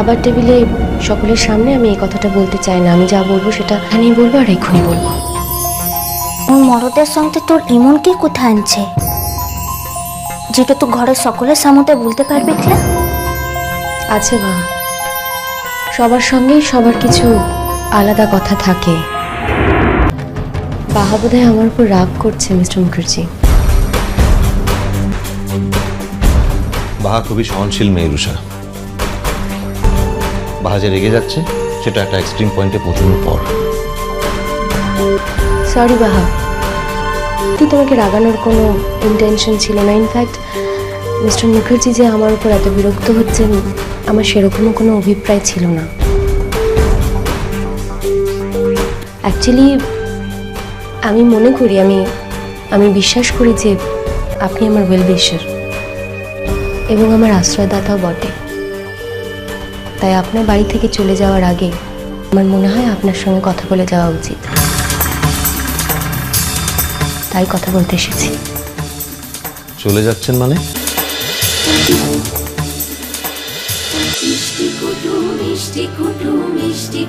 খাবার টেবিলে সকলের সামনে আমি এই কথাটা বলতে চাই না। আমি যা বলব সেটা এখানেই বলব আর এক্ষুনি বলব। ওর মরদের সঙ্গে তোর এমন কি কোথায় আনছে? যেটা তুই ঘরের সকলের সামনে বলতে পারবি কি? আছে বা সবার সঙ্গেই সবার কিছু আলাদা কথা থাকে। বাহা বোধহয় আমার উপর রাগ করছে মিস্টার মুখার্জি। বাহা খুবই সহনশীল মেয়ে রুষা যে রেগে যাচ্ছে, সেটা একটা এক্সট্রিম পয়েন্টে পৌঁছানোর পর। সরি বাহা। তুই তোমাকে রাগানোর কোনো ইন্টেনশন ছিল না। ইনফ্যাক্ট মিস্টার মুখার্জি যে আমার উপর এত বিরক্ত হচ্ছেন, আমার সেরকমও কোনো অভিপ্রায় ছিল না। অ্যাকচুয়ালি আমি মনে করি, আমি আমি বিশ্বাস করি যে আপনি আমার ওয়েল উইশার এবং আমার আশ্রয়দাতাও বটে। তাই আপনার বাড়ি থেকে চলে যাওয়ার আগে আমার মনে হয় আপনার সঙ্গে কথা বলে যাওয়া উচিত। তাই কথা বলতে এসেছি। চলে যাচ্ছেন মানে? মিষ্টি কুটু মিষ্টি কুটু মিষ্টি